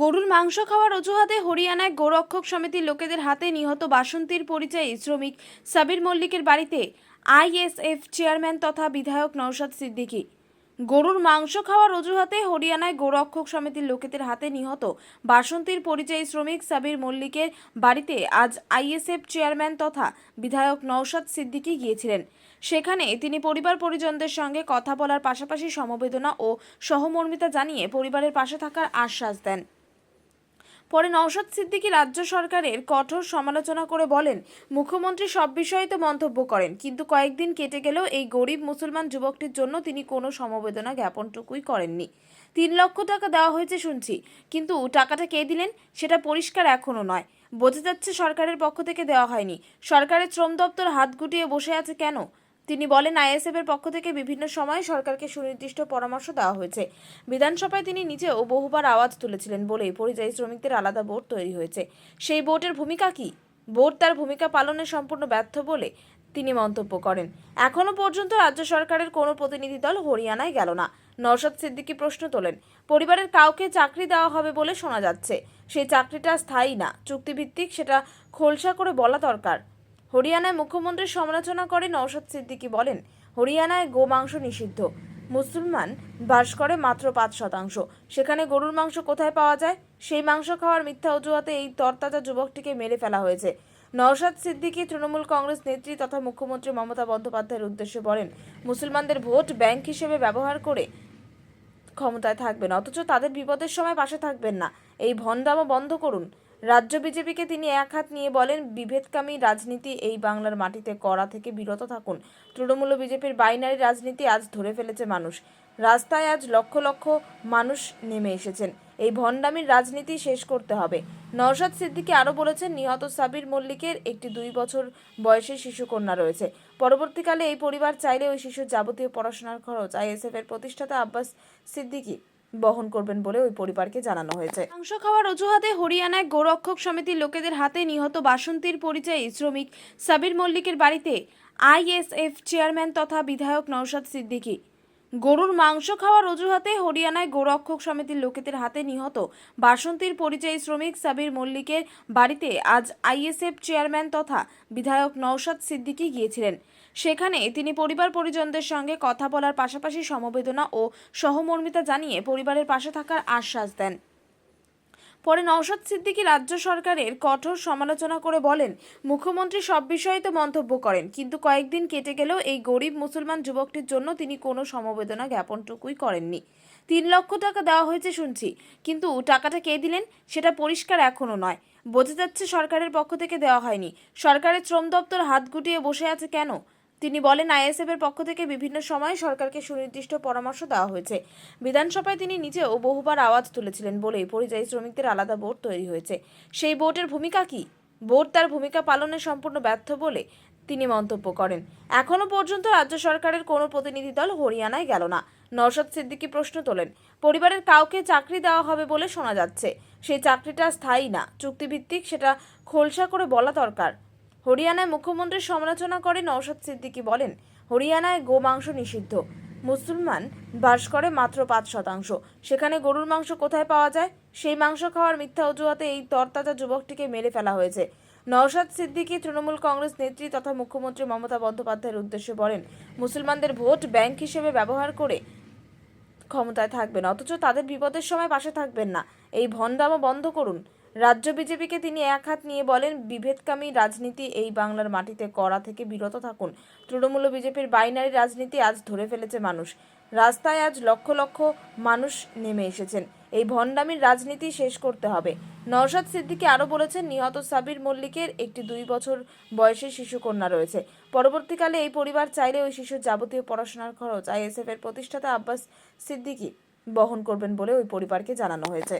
গরুর মাংস খাওয়ার অজুহাতে হরিয়ানায় গোরক্ষক সমিতির লোকেদের হাতে নিহত বাসন্তীর পরিচয়ী শ্রমিক সাবির মল্লিকের বাড়িতে আইএসএফ চেয়ারম্যান তথা বিধায়ক নৌশাদ সিদ্দিকী। গরুর মাংস খাওয়ার অজুহাতে হরিয়ানায় গোরক্ষক সমিতির লোকেদের হাতে নিহত বাসন্তীর পরিচয়ী শ্রমিক সাবির মল্লিকের বাড়িতে আজ আইএসএফ চেয়ারম্যান তথা বিধায়ক নৌশাদ সিদ্দিকী গিয়েছিলেন। সেখানে তিনি পরিবার পরিজনদের সঙ্গে কথা বলার পাশাপাশি সমবেদনা ও সহমর্মিতা জানিয়ে পরিবারের পাশে থাকার আশ্বাস দেন। পরে নওশাদ সিদ্দিকী রাজ্য সরকারের কঠোর সমালোচনা করে বলেন, মুখ্যমন্ত্রী সব বিষয়ে তো মন্তব্য করেন, কিন্তু কয়েকদিন কেটে গেলেও এই গরিব মুসলমান যুবকটির জন্য তিনি কোনো সমবেদনা জ্ঞাপনটুকুই করেননি। তিন লক্ষ টাকা দেওয়া হয়েছে শুনছি, কিন্তু টাকাটা কে দিলেন সেটা পরিষ্কার এখনও নয়। বোঝা যাচ্ছে সরকারের পক্ষ থেকে দেওয়া হয়নি। সরকারের শ্রম দপ্তর হাত গুটিয়ে বসে আছে কেন? তিনি বলেন আইএসএফ এর পক্ষ থেকে বিভিন্ন সময় সরকারকে সুনির্দিষ্ট পরামর্শ দেওয়া হয়েছে। বিধানসভায় তিনি নিজেও বহুবার আওয়াজ তুলেছিলেন বলেই পরিযায়ী শ্রমিকদের আলাদা বোর্ড তৈরি হয়েছে। সেই বোর্ডের ভূমিকা কি? বোর্ড তার ভূমিকা পালনে সম্পূর্ণ ব্যর্থ বলে তিনি মন্তব্য করেন। এখনও পর্যন্ত রাজ্য সরকারের কোনো প্রতিনিধি দল হরিয়ানায় গেল না। নওশাদ সিদ্দিকী প্রশ্ন তোলেন, পরিবারের কাউকে চাকরি দেওয়া হবে বলে শোনা যাচ্ছে। সেই চাকরিটা স্থায়ী না। চুক্তিভিত্তিক সেটা খোলসা করে বলা দরকার। হরিয়ানায় মুখ্যমন্ত্রীর সমালোচনা করে নওশাদ সিদ্দিকী বলেন, হরিয়ানায় গোমাংস নিষিদ্ধ। মুসলমান বাস করে মাত্র পাঁচ শতাংশ। সেখানে গরুর মাংস কোথায় পাওয়া যায়? সেই মাংস খাওয়ার মিথ্যা অজুহাতে এই তরতাজা যুবকটিকে মেরে ফেলা হয়েছে। নওশাদ সিদ্দিকী তৃণমূল কংগ্রেস নেত্রী তথা মুখ্যমন্ত্রী মমতা বন্দ্যোপাধ্যায়ের উদ্দেশ্যে বলেন, মুসলমানদের ভোট ব্যাংক হিসেবে ব্যবহার করে ক্ষমতায় থাকবেন, অথচ তাদের বিপদের সময় পাশে থাকবেন না। এই ভণ্ডামো বন্ধ করুন। রাজ্য বিজেপিকে তিনি এক হাত নিয়ে বলেন, বিভেদকামী রাজনীতি এই বাংলার মাটিতে করা থেকে বিরত থাকুন। তৃণমূল বিজেপির বাইনারি রাজনীতি আজ ধরে ফেলেছে মানুষ। রাস্তায় আজ লক্ষ লক্ষ মানুষ নেমে এসেছেন। এই ভণ্ডামির রাজনীতি শেষ করতে হবে। নওশাদ সিদ্দিকি আরও বলেছেন, নিহত সাবির মল্লিকের একটি দুই বছর বয়সের শিশুকন্যা রয়েছে। পরবর্তীকালে এই পরিবার চাইলে ওই শিশুর যাবতীয় পড়াশোনার খরচ আইএসএফ এর প্রতিষ্ঠাতা আব্বাস সিদ্দিকী বহন করবেন বলে ওই পরিবারকে জানানো হয়েছে। মাংস খাওয়ার অজুহাতে হরিয়ানায় গোরক্ষক সমিতির লোকেদের হাতে নিহত বাসন্তীর পরিচয়ী শ্রমিক সাবির মল্লিকের বাড়িতে আইএসএফ চেয়ারম্যান তথা বিধায়ক নৌশাদ সিদ্দিকী। গরুর মাংস খাওয়ার অজুহাতে হরিয়ানায় গোরক্ষক সমিতির লোকেদের হাতে নিহত বাসন্তীর পরিচয়ী শ্রমিক সাবির মল্লিকের বাড়িতে আজ আইএসএফ চেয়ারম্যান তথা বিধায়ক নৌশাদ সিদ্দিকি গিয়েছিলেন। সেখানে তিনি পরিবার পরিজনদের সঙ্গে কথা বলার পাশাপাশি সমবেদনা ও সহমর্মিতা জানিয়ে পরিবারের পাশে থাকার আশ্বাস দেন। পরে নওশাদ সিদ্দিকী রাজ্য সরকারের কঠোর সমালোচনা করে বলেন, মুখ্যমন্ত্রী সব বিষয়ে তো মন্তব্য করেন, কিন্তু কয়েকদিন কেটে গেলেও এই গরিব মুসলমান যুবকটির জন্য তিনি কোনো সমবেদনা জ্ঞাপনটুকুই করেননি। তিন লক্ষ টাকা দেওয়া হয়েছে শুনছি, কিন্তু টাকাটা কে দিলেন সেটা পরিষ্কার এখনও নয়। বোঝা যাচ্ছে সরকারের পক্ষ থেকে দেওয়া হয়নি। সরকারের শ্রম দপ্তর হাত গুটিয়ে বসে আছে কেন? তিনি বলেন আইএসএফ এর পক্ষ থেকে বিভিন্ন সময় সরকারকে সুনির্দিষ্ট পরামর্শ দেওয়া হয়েছে। বিধানসভায় তিনি নিজেও বহুবার আওয়াজ তুলেছিলেন বলেই পরিযায়ী শ্রমিকদের আলাদা বোর্ড তৈরি হয়েছে। সেই বোর্ডের ভূমিকা কি? বোর্ড তার ভূমিকা পালনে সম্পূর্ণ ব্যর্থ বলে তিনি মন্তব্য করেন। এখনও পর্যন্ত রাজ্য সরকারের কোনো প্রতিনিধি দল হরিয়ানায় গেল না। নওশাদ সিদ্দিকী প্রশ্ন তোলেন, পরিবারের কাউকে চাকরি দেওয়া হবে বলে শোনা যাচ্ছে। সেই চাকরিটা স্থায়ী না। চুক্তিভিত্তিক সেটা খোলসা করে বলা দরকার। হরিয়ানায় মুখ্যমন্ত্রীর সমালোচনা করে নওশাদ সিদ্দিকী বলেন, হরিয়ানায় গোমাংস নিষিদ্ধ। মুসলমান বাস করে মাত্র পাঁচ শতাংশ। সেখানে গরুর মাংস কোথায় পাওয়া যায়? সেই মাংস খাওয়ার মিথ্যা অজুহাতে এই তরতাজা যুবকটিকে মেরে ফেলা হয়েছে। নওশাদ সিদ্দিকী তৃণমূল কংগ্রেস নেত্রী তথা মুখ্যমন্ত্রী মমতা বন্দ্যোপাধ্যায়ের উদ্দেশ্যে বলেন, মুসলমানদের ভোট ব্যাংক হিসেবে ব্যবহার করে ক্ষমতায় থাকবেন, অথচ তাদের বিপদের সময় পাশে থাকবেন না। এই ভণ্ডামো বন্ধ করুন। রাজ্য বিজেপিকে তিনি এক হাত নিয়ে বলেন, বিভেদকামী রাজনীতি এই বাংলার মাটিতে করা থেকে বিরত থাকুন। তৃণমূল বিজেপির বাইনারি রাজনীতি আজ ধরে ফেলেছে মানুষ। রাস্তায় আজ লক্ষ লক্ষ মানুষ নেমে এসেছেন। এই ভণ্ডামির রাজনীতি শেষ করতে হবে। নওশাদ সিদ্দিকী আরও বলেছেন, নিহত সাবির মল্লিকের একটি দুই বছর বয়সের শিশুকন্যা রয়েছে। পরবর্তীকালে এই পরিবার চাইলে ওই শিশুর যাবতীয় পড়াশোনার খরচ আইএসএফ এর প্রতিষ্ঠাতা আব্বাস সিদ্দিকী বহন করবেন বলে ওই পরিবারকে জানানো হয়েছে।